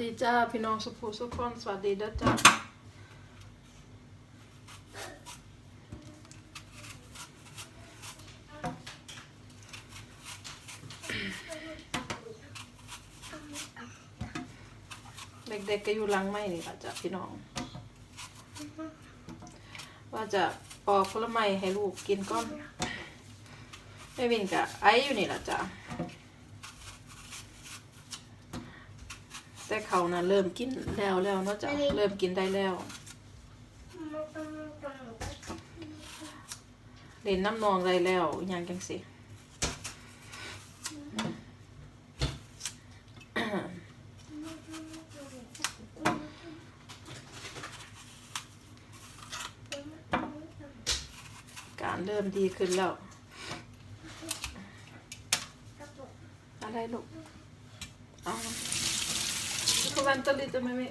ดีจ้าพี่น้องสุภูสุขคนสวัสดีเด้อจ้าเด็กๆก็อยู่หลังไม่นี่ค่ะจ้ะพี่น้อง ว่าจะปอกผลไม้ให้ลูกกินก้อนไม่วินกะไออยู่นี่ล่ะจ้ะ แต่เขานะเริ่มกินแล้วแล้วเนาะจ้ะเริ่มกินได้แล้วเล่นน้ำนองได้แล้วอหย่างจังสิการเริ่มดีขึ้นแล้ว อะไรลูกเอา คุณวันตลิตไหมแม่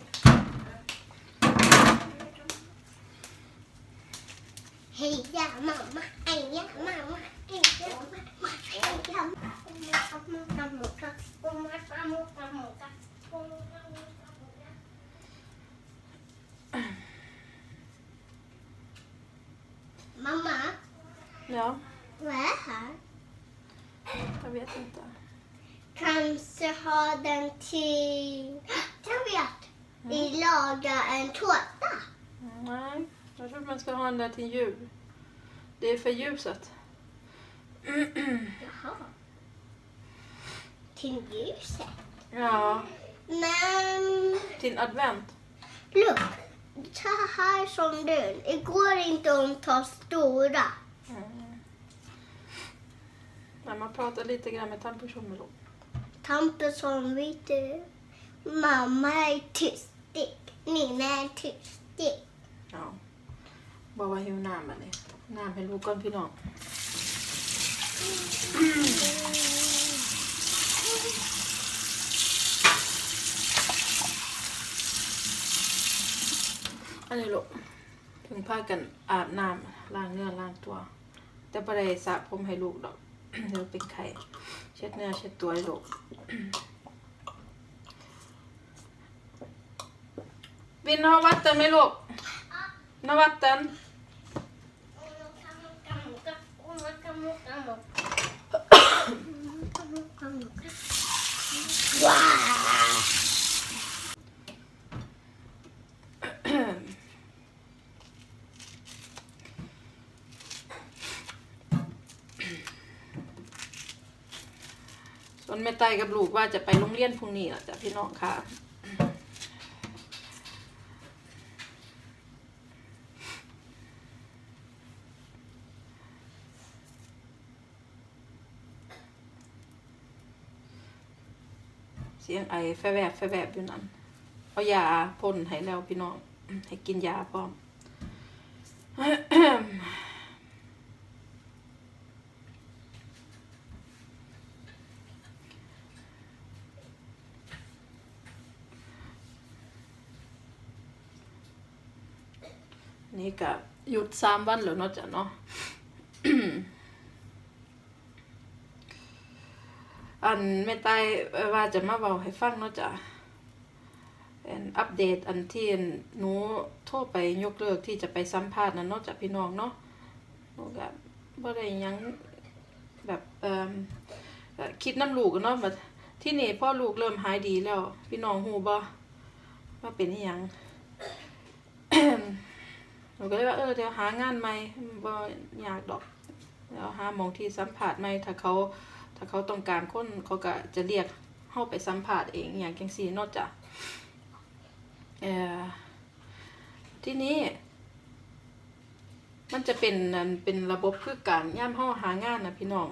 Heja mamma, heja mamma, heja mamma, heja mamma. Mamma, Ja, vad är här? jag vet inte. Kanske ha den till... Vi lagar en tårta. Nej, jag tror man ska ha den där till jul. Det är för ljuset. Jaha. Till ljuset. Ja, Men till advent. look, så här som den. Det går inte att ta stora. Mm. När man pratar lite grann med tandpersonen då. Tampe som vet du. Mamma är tystig. Nina är tystig. เอาบอกว่าหิวน้ำมาเลยน้ำให้ลูกก่อนพี่น้องอันนี้ลูกถึงพากันอาบน้ำล้างเนื้อล้างตัว แต่ประเดี๋ยวสระผมให้ลูกดอกเดี๋ยวเป็นไข่เช็ดเนื้อเช็ดตัวให้ลูก Vill ni ha vatten med låg? Vill ni ha vatten? ส่วนแม่ไตกับลูกว่าจะไปโรงเรียนพรุ่งนี้ล่ะจ้ะพี่น้องค่ะ เสียงไอแฟแวบแฟแวบอยู่นั่นเอายาพ่นให้แล้วพี่น้อง ให้กินยาพร้อมนี่ก็หยุดสามวันแล้วเนาะจ้ะเนาะ อันแม่ตายว่าจะมาเบาให้ฟังเนาะจ้ะอันอัปเดตอันที่หนูโทรไปยกเลิกที่จะไปสัมภาษณ์นั่นเนาะจ้ะพี่น้องเนาะหนูก็บ่ได้ยังแบบเอ่อคิดน้ำลูกเนาะแบบที่นี่พ่อลูกเริ่มหายดีแล้ว พี่น้องฮู้บ่ว่าเป็นยังหนูก็เลยว่าเออเดี๋ยวหางานใหม่บ่อยากดอกเดี๋ยวหาหมองที่สัมภาษณ์ใหม่ถ้าเขา ถ้าเขาต้องการคนเขาก็จะเรียกเข้าไปสัมภาษณ์เองอย่างจังซี่นอกจากที่นี้มันจะเป็นเป็นระบบคือการย่ามเฮาหางานนะพี่น้อง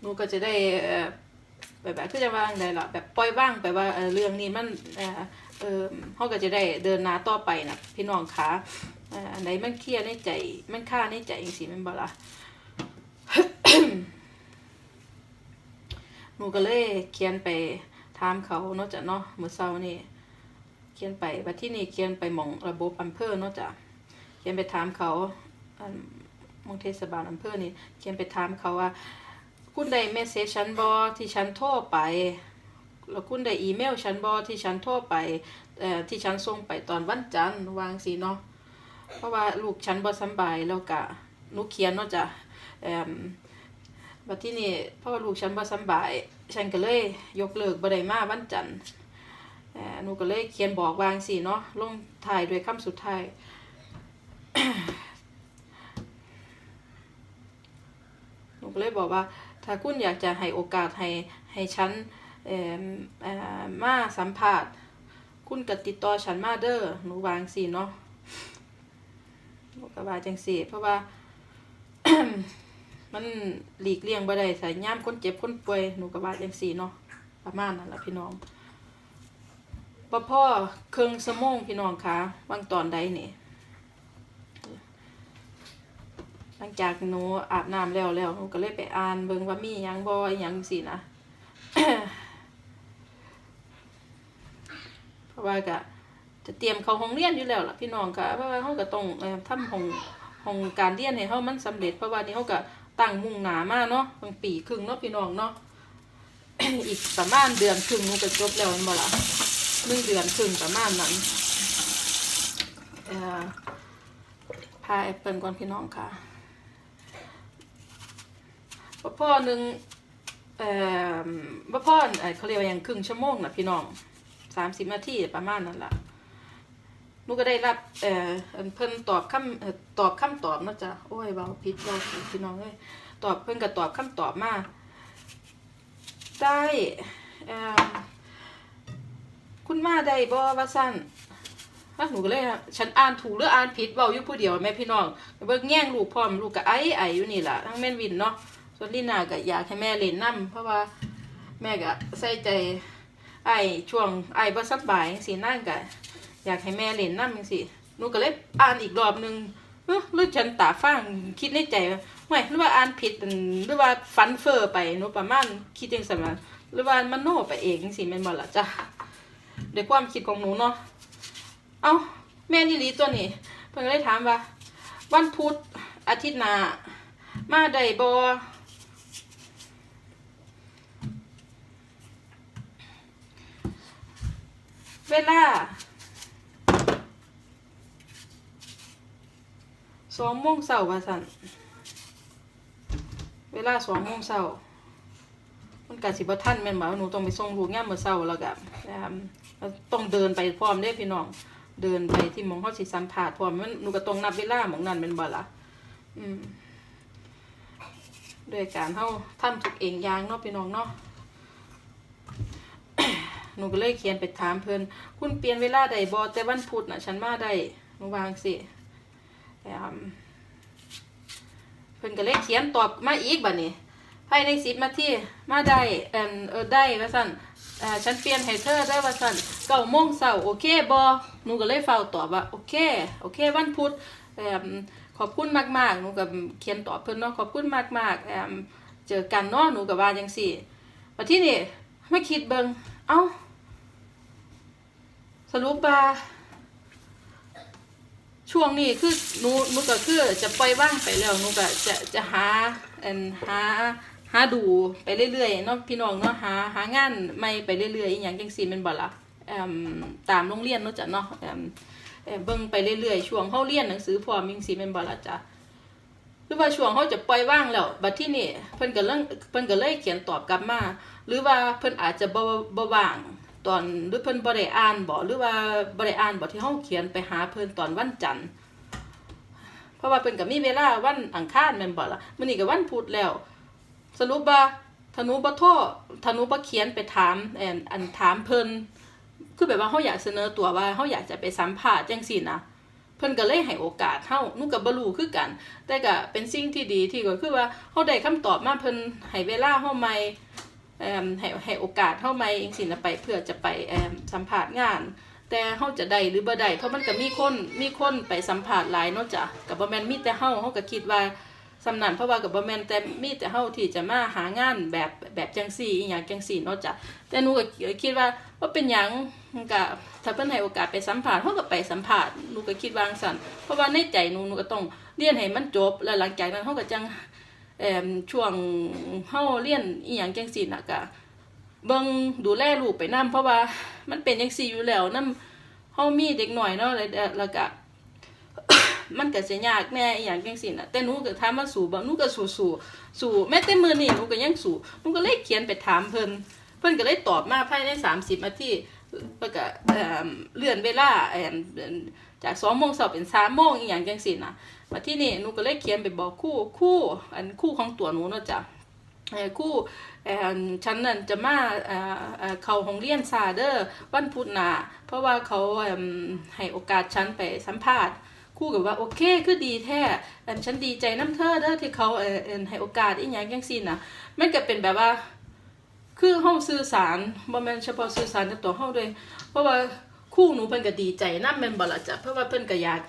หนูก็จะได้แบบแบบคือจะว่างได้ละแบบปล่อยว่างไปว่าเรื่องนี้มันเออเออเฮาก็จะได้เดินหน้าต่อไปนะพี่น้องคะ อันไหนมันเครียดในใจ มันค่าในใจจังซี่แม่นบ่ล่ะหนูก็เลยเขียนไปถามเขาเนาะจ้ะเนาะมื้อเช้านี่เขียนไปบัดที่นี่เขียนไปมองระบบอำเภอเนาะจ้ะเขียนไปถามเขาอันมงเทศบาลอำเภอนี่เขียนไปถามเขาว่า คุณได้เมสเซจฉันบอที่ฉันโทรไปแล้วคุณได้อีเมลฉันบอที่ฉันโทรไปเอ่อที่ฉันส่งไปตอนวันจันทร์วางสิเนาะ เพราะว่าลูกฉันบ่สบายแล้วก็นูเขียนเนาะจ้ะเอ่มบัดที่นี่เพราะว่าลูกฉันบ่สบาย ฉันก็เลยยกเลิกบ่ได้มาวันจันทร์หนูก็เลยเขียนบอกวางสิเนาะลงท้ายด้วยคำสุดท้ายหนูก็เลยบอกว่า ถ้าคุณอยากจะให้โอกาสให้ให้ฉันมาสัมภาษณ์คุณก็ติดต่อฉันมาเด้อหนูวางสิเนาะ ก็ว่าจังสิเพราะว่า มันหลีกเลี่ยงบ่ได้ใส่ย่ามคนเจ็บคนป่วยหนูก็ว่าจังสิเนาะประมาณนั้นล่ะพี่น้องบ่พ่อครึ่งชั่วโมงพี่น้องคะวางตอนใดนี่หลังจากหนูอาบน้ำแล้วแล้วหนูก็เลยไปอ่านเบิ่งว่ามีหยังบ่อิหยังสินะเพราะว่าก็ จะเตรียมเขาห้องเรียนอยู่แล้วล่ะพี่น้องก็เพราะว่าเฮาก็ต้องทำห้องห้องการเรียนให้เฮามันสำเร็จเพราะว่านี่เฮาก็ตั้งมุ่งหนามากเนาะตั้งปีครึ่งเนาะพี่น้องเนาะอีกประมาณเดือนครึ่งหนูก็จบแล้วม่นบ่ล่ะหนึ่งเดือนครึ่งประมาณนั้นพาแอปเปิลก่อนพี่น้องค่ะบ่พ่อหนึ่งเอ่อพ่อเอ่อเขาเรียกว่าอย่างครึ่งชั่วโมงนะพี่น้องสามสิบนาทีประมาณนั้นล่ะ นูก็ได้รับเอ่อนเพิ่นตอบคำตอบคำตอบนะจ้ะโอ้ยเว้าผิดเว้าพี่น้องเอ้ยตอบเพิ่นก็ตอบคำตอบมาได้เอ่อคุณมาได้บ่ว่าซั่นว่าหนูก็เลยว่าฉันอ่านถูกหรืออ่านผิดเว้าอยู่ผู้เดียวแม่พี่น้องเบิ่งแย่งลูกพร้อมลูกก็ไอ้ไออยู่นี่แหละทั้งแม่นวินเนาะส่วนลีน่าก็อยากให้แม่เล่นน้ำเพราะว่าแม่ก็ใส่ใจไอ้ช่วงไอ้บ่สบายจังซี่นั่นก็ อยากให้แม่เล่นน้ำจังซี่หนูก็เลยอ่านอีกรอบนึงเออรือฉันตาฟังคิดในใจว่าไม่หรือว่าอ่านผิดหรือว่าฟันเฟอร์ไปหนูประมาณคิดจังซั่นว่าหรือว่ามโนไปเองจังซี่แม่นบ่ล่ะจ้ะด้วยความคิดของหนูเนาะเอ้าแม่นี่ลีตัวนี้เพิ่นก็เลยถามว่า วันพุธอาทิตย์หน้ามาได้บ่เวลา สองโมงเช้าว่าสันเวลาสองโมงเช้ามันกะสิบ่ทันแม่นบ่หนูต้องไปส่งลูกยามมื้อเช้าแล้วก็นะครับต้องเดินไปพร้อมเด้พี่น้องเดินไปที่หมองเฮาสิสัมภาษณ์พร้อมมันหนูก็ต้องนับเวลาหมองนั้นแม่นบ่ล่ะอืมด้วยการเฮาทำทุกเองอย่างเนาะพี่น้องเนาะหนูก็เลยเขียนไปถามเพิ่นคุณเปลี่ยนเวลาใดบ่แต่วันพุธน่ะฉันมาได้หนูวางสิ แอมเพิ่นก็เลยเขียนตอบมาอีกบัดนี้ภายใน10นาทีมาได้เอิ่นเออได้ว่าซั่นเอ่อฉันเปลี่ยนให้เธอได้ว่าซั่น9โมงเช้าโอเคบ่หนูก็เลยเฝ้าตอบว่าโอเคโอเควันพุธเอิ่มขอบคุณมากๆหนูก็เขียนตอบเพิ่นเนาะขอบคุณมากๆเอิ่มเจอกันเนาะหนูก็ว่าจังซี่บัดที่นี้มาคิดเบิงเอ้าสรุปว่า ช่วงนี้คือหนูหนูก็คือจะปล่อยว่างไปแล้วหนูก็จะจะหาอันหาหาดูไปเรื่อยๆเนาะพี่น้องเนาะหาหางานใหม่ไปเรื่อยๆอหย่างจังซี่แม่นบ่ล่ะเอ่มตามโรงเรียนเนาะจ้ะเนาะเอ่มเอ่อเบิ่งไปเรื่อยๆช่วงเฮาเรียนหนังสือพร้อมจังซี่แม่นบ่ล่ะจ้ะหรือว่าช่วงเฮาจะปล่อยว่างแล้ว บัดที่นี่เพิ่นก็เรื่องเพิ่นก็เลยเขียนตอบกลับมา หรือว่าเพิ่นอาจจะบ่บ่ว่าง ตอนหรือเพิ่นบ่ได้อ่านบ่หรือว่าบ่ได้อ่านบ่ที่เฮาเขียนไปหาเพิ่นตอนวันจันทร์เพราะว่าเพิ่นก็มีเวลาวันอังคารแม่นบ่ล่ะมื้อนี้ก็วันพุธแล้ว สรุปว่าถ้าหนูบ่โทรถ้าหนูบ่เขียนไปถามแอนอันถามเพิ่นคือแบบว่าเฮาอยากเสนอตัวว่าเฮาอยากจะไปสัมภาษณ์จังซี่นะเพิ่นก็เลยให้โอกาสเฮาหนูก็บ่รู้คือกัน แต่ก็เป็นสิ่งที่ดีที่ก็คือว่าเฮาได้คำตอบมาเพิ่นให้เวลาเฮาใหม่ ให้ให้โอกาสเฮาใหม่จังซี่นะไปเพื่อจะไปสัมภาษณ์งาน แต่เฮาจะได้หรือบ่ได้เพราะมันก็มีคนมีคนไปสัมภาษณ์หลายเนาะจ้ะก็บ่แม่นมีแต่เฮาเฮาก็คิดว่าสำนันเพราะว่าก็บ่แม่นแต่มีแต่เฮาที่จะมาหางานแบบแบบจังซี่อีหยังจังซี่เนาะจ้ะแต่หนูก็คิดว่าว่าเป็นหยังมันก็ถ้าเพิ่นให้โอกาสไปสัมภาษณ์เฮาก็ไปสัมภาษณ์หนูก็คิดว่างซั่นเพราะว่าในใจหนูหนูก็ต้องเรียนให้มันจบแล้วหลังจากนั้นเฮาก็จัง เอ่มช่วงเฮาเรียนอีหยังจังซี่น่ะก็เบิ่งดูแลลูกไปนํเพราะว่ามันเป็นจังซี่อยู่แล้วนํเฮามีเด็กน้อยเนาะแล้วก็มันก็สิยากแน่อีหยังจังซี่น่ะแต่หนูก็ถามว่าสู้บ่หนูก็สู้สู้สู้แม้แต่มื้อนี้หนูก็ยังสู้หนูก็เลยเขียนไปถามเพิ่นเพิ่นก็เลยตอบมาภายใน 30นาทีแล้วก็เอ่อเลื่อนเวลาจาก2โมงเช้าเป็น3โมงอีหยังจังซี่น่ะ มาที่นี่หนูก็เลยเขียนไปบอกคู่คู่อันคู่ของตัวหนูเนาะจ้ะคู่ฉันนั่นจะมาเขาห้องเรียนซาเด้อวันพุธนาเพราะว่าเขาให้โอกาสฉันไปสัมภาษณ์คู่กับว่าโอเคคือดีแท้อันฉันดีใจน้ำเธอเด้อที่เขาให้โอกาสอีหยังจังซี่น่ะมันก็เป็นแบบว่าคือเฮาสื่อสารบ่แม่นเฉพาะสื่อสารกับตัวเฮาด้วย เพราะว่าคู่หนูเพิ่นก็ดีใจน้ำแม่นบ่ละจ้ะเพราะว่าเพิ่นก็อยาก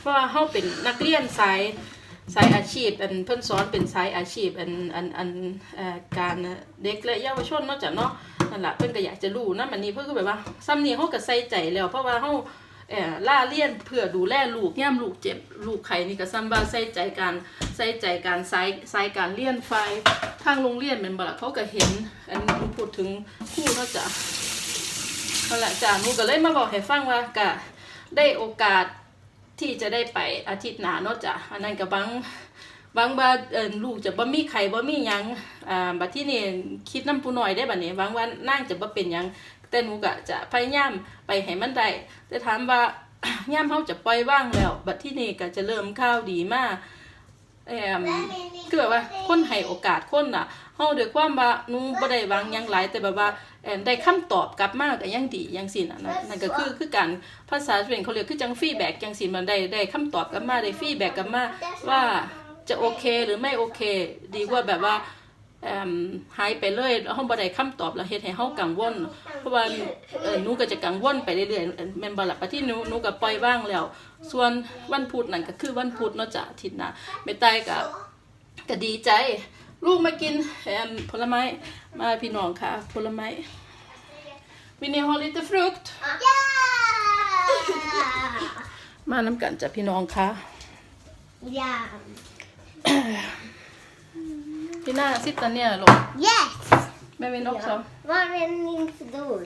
เพราะว่าเฮาเป็นนักเรียนสายสายอาชีพ อันเพิ่นสอนเป็นสายอาชีพ อันอันอันเอ่อการเด็กและเยาวชนเนาะจ้ะเนาะนั่นล่ะเพิ่นก็อยากจะรู้นำอันนี้เพิ่นก็แบบว่าซ้ำนี้เฮาก็ใส่ใจแล้ว เพราะว่าเฮาเอ่อล่าเลี้ยนเพื่อดูแลลูกย่ามลูกเจ็บลูกไข่นี่ก็ซ้ำว่าใส่ใจการใส่ใจการใส่ใส่การเลี้ยนไฟทางโรงเรียนแมันบ่ล่ะเขาก็เห็น อันนี้พูดถึงครู่เนาะจ้ะนั่นแหละจ้ะหนูก็เลยมาบอกให้ฟังว่าก็ได้โอกาส ที่จะได้ไปอาทิตย์หน้าเนาะจ้ะอันนั้นก็บังบางว่าเอิ้นลูกจะบ่มีไข่บ่มีหยังอ่าบัดที่นี่คิดน้ำปูน้อยได้บัดนี้บางว่านางจะบ่เป็นหยังแต่หนูก็จะพยายามไปให้มันได้แต่ถามว่าย่ามเฮาจะปล่อยว่างแล้ว บัดที่นี่ก็จะเริ่มข้าวดีมากเอ่มคือแบบว่าคนให้โอกาสคนน่ะเฮาด้วยความว่าหนูบ่ได้หวังหยังหลายแต่แบบว่า ได้คำตอบกลับมาก็ยังดีจังซี่น่ะนะนั่นก็คือคือการภาษาสเปนเขาเรียกคือจังฟีดแบ็กจังซี่มันได้ได้คำตอบกลับมาได้ฟีดแบ็กกลับมาว่าจะโอเคหรือไม่โอเค ดีกว่าแบบว่าเอิ่มหายไปเลยเฮาบ่ได้คำตอบแล้วเฮ็ดให้เฮากังวล เพราะว่าเอ่อหนูก็จะกังวลไปเรื่อยๆเอ่อแม่นบ่ล่ะปะที่หนูหนูก็ปล่อยว่างแล้ว ส่วนวันพุธนั่นก็คือวันพุธเนาะจ้ะอาทิตย์หน้าแม่ตายก็ก็ดีใจ ลูกมากินเอิ่มผลไม้ มาพี่น้องค่ะ ผลไม้วินี่ฮอลลิตฟรุกต์ Yeah! มาน้ำกันจ้ะพี่น้องค่ะ Yeah. พี่หน้าซิตาเนี่ยลูก Yes! แม่วิน också Var är min stol?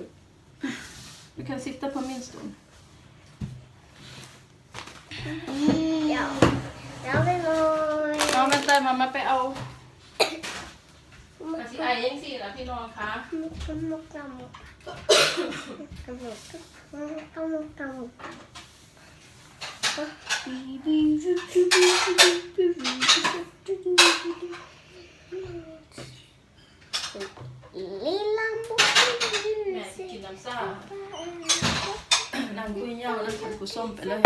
du kan sitta på min stol Ja. Jag vill ha... เอาแม่ตายมามาไปเอา กะสิไอยังสี่ละพี่น้องคะ Lilla แม่สิกินน้ำซ่านางกุยเหย้าแล้วกินกุส้มไปเลย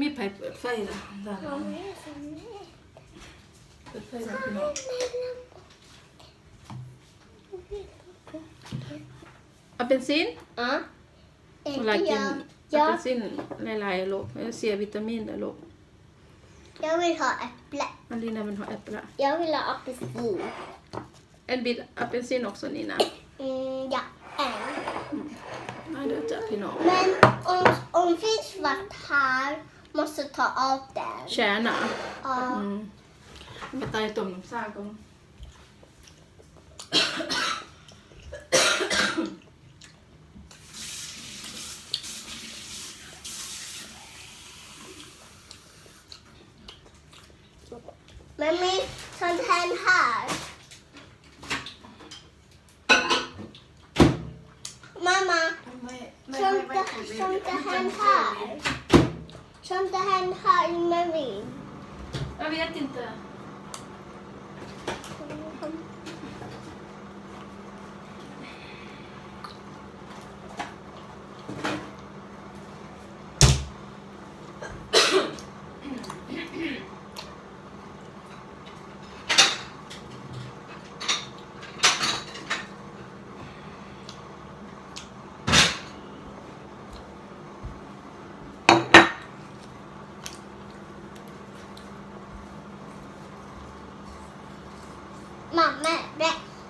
มีไผเปิดไฟละได้แล้วเปิดไฟแล้วพี่น้องเอาเป็นซิน Ja. เวลากิน Jag, เอาเป็น jag, ซินหลายๆลูกเสียวิตามินนะลูก jag vill ha äpple. อันนี้นะมัน har äpple Jag vill ha apelsin. en bit apelsin också Nina Mm, ja, en. มาเดี๋ยวจ้ะพี่น้อง Men om, om det finns svart här måste ta av den. แชร์น่ะ Ja. อืมไปตายต้มน้ำซ่าก่อน Men min sånt här här. Mamma, ไม่ไม่ sånt ไม่ där, sånt där här här. Sånt där här här med min. Jag vet inte.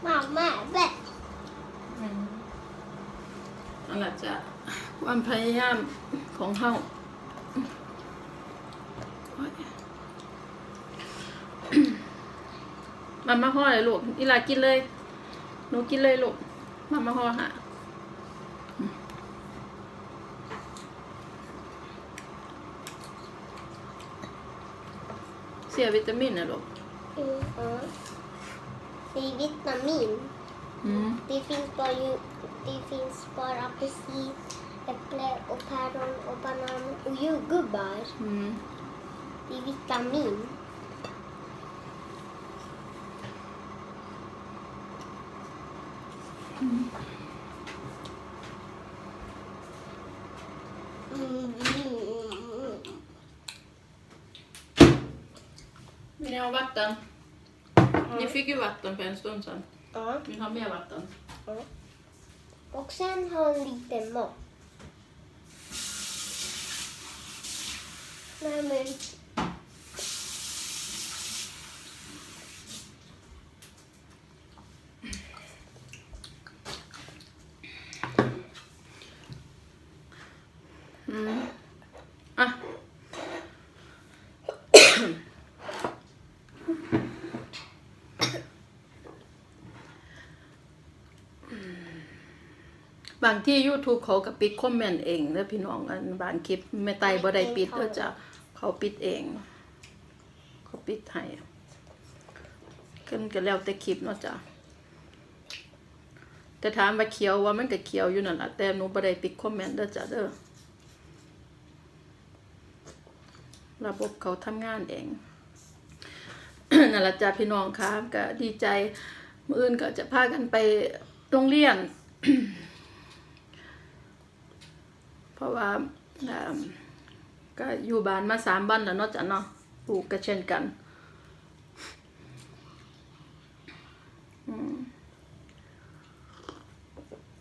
มาแบบนั่นแหละจ้ะความพยายามของเขามามาห่อเลยลูกอีลากินเลยหนูกินเลยลูกมามาห่อค่ะเสียวิตามินนะลูก Det är vitamin. Mm. Det, finns bara, det finns bara apelsin, äpple och päron och banan och jordgubbar. Mm. Det är vitamin. Vill ni ha vatten? Ni fick ju vatten för en stund sedan. Ja. Vill ni ha mer vatten? Och sen ha en liten mat. Nej, men... Mm. บางที่ YouTube เขาก็ปิดคอมเมนต์เองเด้อพี่น้องอันบางคลิปแม่ไตบ่ได้ปิดเด้อจ้ะเขาปิดเอง เขาปิดให้ขึ้นก็แล้วแต่คลิปเนาะจ้ะแต่ถามว่าเขียวว่ามันก็เขียวอยู่นั่นล่ะแต่หนูบ่ได้ปิดคอมเมนต์เด้อจ้ะเด้อระบบเขาทำงานเองนั่นแหละจ้ะพี่น้องครับก็ดีใจมื้ออื่นก็จะพากันไปโรงเรียน ราะว่าอ่าก็อยู่บ้านมาสามวันแล้วเนาะจ้ะเนาะปลูกก็เช่นกัน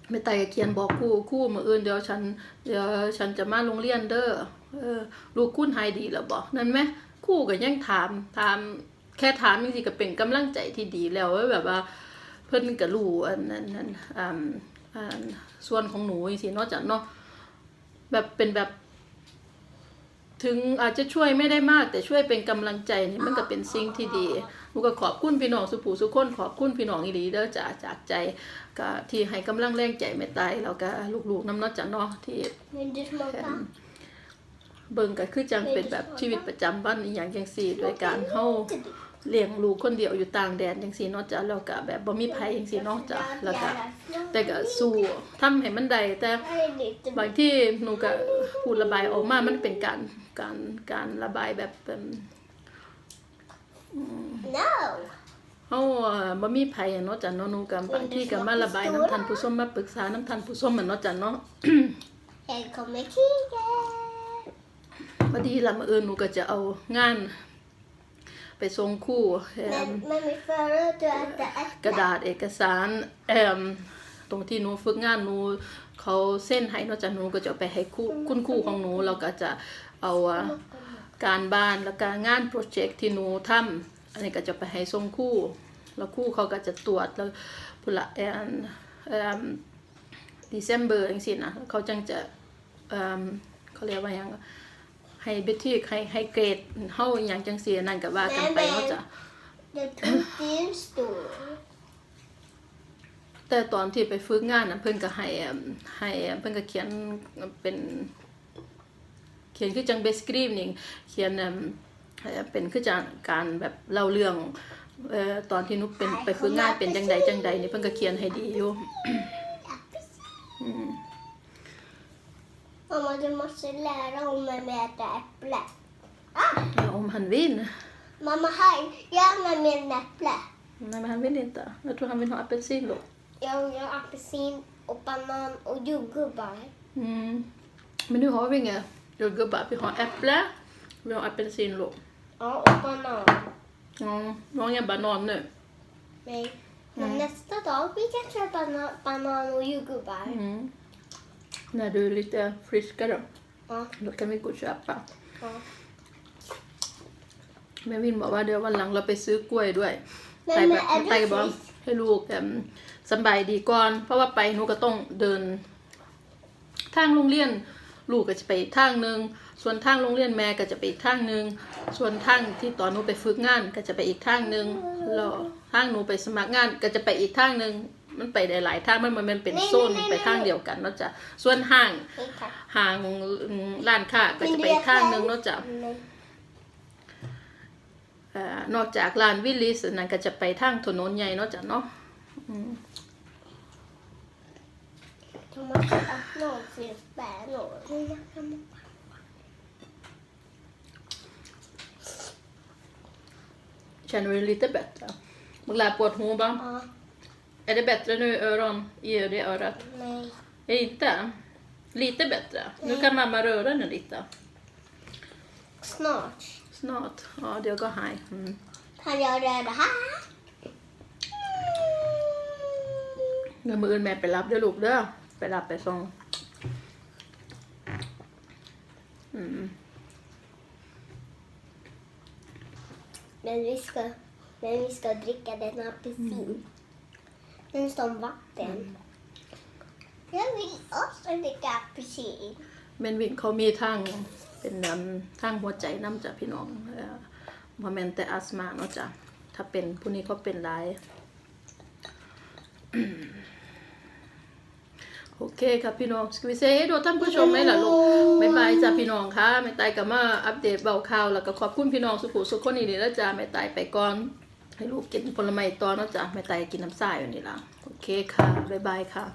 ไม่ไต่เขียนบอกคู่คู่มืออื่นเดี๋ยวฉันเดี๋ยวฉันจะมาโรงเรียนเด้อเออลูกคุณหายดีแล้วบอกนั่นไหมคู่ก็ยังถามถามแค่ถามจริงๆก็เป็นกำลังใจที่ดีแล้วว่าแบบว่า เพิ่นก็รู้อันนั้นนั้นอ่าส่วนของหนูจริงๆเนาะจ้ะเนาะ แบบเป็นแบบ ถึงอาจจะช่วยไม่ได้มาก แต่ช่วยเป็นกำลังใจนี่มันก็เป็นสิ่งที่ดีหนูก็ขอบคุณพี่น้องสุภูสุคนขอบคุณพี่น้องอีหลีเด้อจากจากใจก็ที่ให้กำลังแรงใจแม่ตายแล้วก็ลูกๆน้ำเนาะจ้ะเนาะที่ Vill du smaka? เบิ่งก็คือจังเป็นแบบชีวิตประจำวันอหย่างจังซี่โดยการเฮา เลี้ยงลูกคนเดียวอยู่ต่างแดนจังซี่เนาะจ้ะแล้วก็แบบบ่มีไผจังซี่เนาะจ้ะแล้วก็แต่ก็สู้ทำให้มันได้แต่ Här är lite บางที่หนูก็พูดระบายออกมามันเป็นการการการระบายแบบเป็น No! เฮาเอ่อบ่มีไผอะเนาะจ้ะเนาะหนูก็บางที่ก็มาระบายน้ำท่านผู้ชมมาปรึกษาน้ำท่านผู้ชมอะเนาะจ้ะเนาะ Här kommer kriget! พอดีละมื้ออื่นหนูก็จะเอางาน ไปส่งครู่เอิ่ม Men, men min förut du äter กระ äpple. ดาษเอกสารเอ่มตรงที่หนูฝึกงานหนูเขาเส้นให้เนาะจ้ะหนูก็จะเอาไปให้ครูคุณครูของหนูแล้วก็จะเอาอะการบ้านแล้วก็งานโปรเจกต์ที่หนูทำอันนี้ก็จะไปให้ส่งครูแล้วครูเขาก็จะตรวจแล้วพุ่นละเอ่มเอ่ม December จังซี่นะเขาจังจะเอ่มเขาเรียกว่าหยัง ให้เบทีให้ให้เกรดเฮาอหย่างจังซี่นั่นก็ว่ากันไปเนาะจ้ะ Jag tror inte det står. แต่ตอนที่ไปฝึกงานนะเพิ่นก็ให้เอิ่มให้เพิ่นก็เขียนเป็น เขียนคือจังเบสกรีมนิ่งเขียนเอิ่มเอ่อเป็นคือจังการแบบเล่าเรื่องเอ่อตอนที่นุกเป็นไปฝึกงานเป็นจังใดจังใดนี่เพิ่นก็เขียนให้ดีอยู่ Mamma, du måste lära om mig med att äta äpple. Ja, om han vill. Mamma, mig med en äpple. Nej, men han vill inte. Jag tror han vill ha apelsin då. Jag vill ha apelsin och banan och jordgubbar. Mm. Men nu har vi inga jordgubbar. Vi har äpple, vi har apelsin då. Ja, och banan. Ja, vi har inga banan nu. Nej. Men nästa dag vi kan köpa banan och jordgubbar. Mm. När du är lite friskare. Ja. Då kan vi gå och köpa. ja. แม่วินบอกว่าเดี๋ยววันหลังเราไปซื้อกล้วยด้วย Men, ไป men แบบ är ไป du บอก frisk? ให้ลูกเอิ่มสำบายดีก่อน เพราะว่าไปหนูก็ต้องเดิน ทางโรงเรียน ลูกก็จะไปอีกทางหนึ่งส่วนทางโรงเรียนแม่ก็จะไปอีกทางหนึ่งส่วนทางที่ตอนหนูไปฝึกงานก็จะไปอีกทางหนึ่งแล้วทางหนูไปสมัครงานก็จะไปอีกทางหนึ่ง มันไปได้หลายทางมันมันเป็นโซนไปทางเดียวกันเนาะจ้ะส่วนห้างนี่ค่ะห้างร้านค้าก็จะไปอีกทางหนึ่งเนาะจ้ะเอ่อนอกจากลานวิลลิสนั่นก็จะไปทางถนนใหญ่เนาะจ้ะเนาะอืมทำไมอะหนูเสียแปะหนูนี่นะทำไม känner du dig lite bättre? Magla på ett hon bara, อ๋อ är det bättre nu i öron, i det örat? ไม่ Är det inte? Lite bättre? Nu kan mamma röra den lite. snart Snart. Ja, det går här. Mm. kan jag göra det här เดี๋ยวมืออื่นแม่ไปรับเด้อลูกเด้อ ไปรับไปส่งอืม men vi ska men vi ska dricka den apelsin Den som vatten jag vill också dricka apelsin เมนวินเขามีทางเป็นน้ำทางหัวใจน้ำจ้ะพี่น้องเอ่อบ่แม่นแต่อัสมาเนาะจ้ะถ้าเป็นผู้นี้เขาเป็นหลาย โอเคครับพี่น้อง ska vi säga hej då ท่านผู้ชมไหมล่ะลูกบ๊ายบายจ้ะพี่น้องค่ะแม่ตายก็มาอัปเดตเบาข่าวแล้วก็ขอบคุณพี่น้องสุขุสุขคนนี้นี่แล้วจ้ะแม่ตายไปก่อน ให้ลูกกินผลไม้ตอนนาะจ๊ะแม่ตายกินน้ำส้าอยู่นี่ละโอเคค่ะ บ๊ายบายค่ะ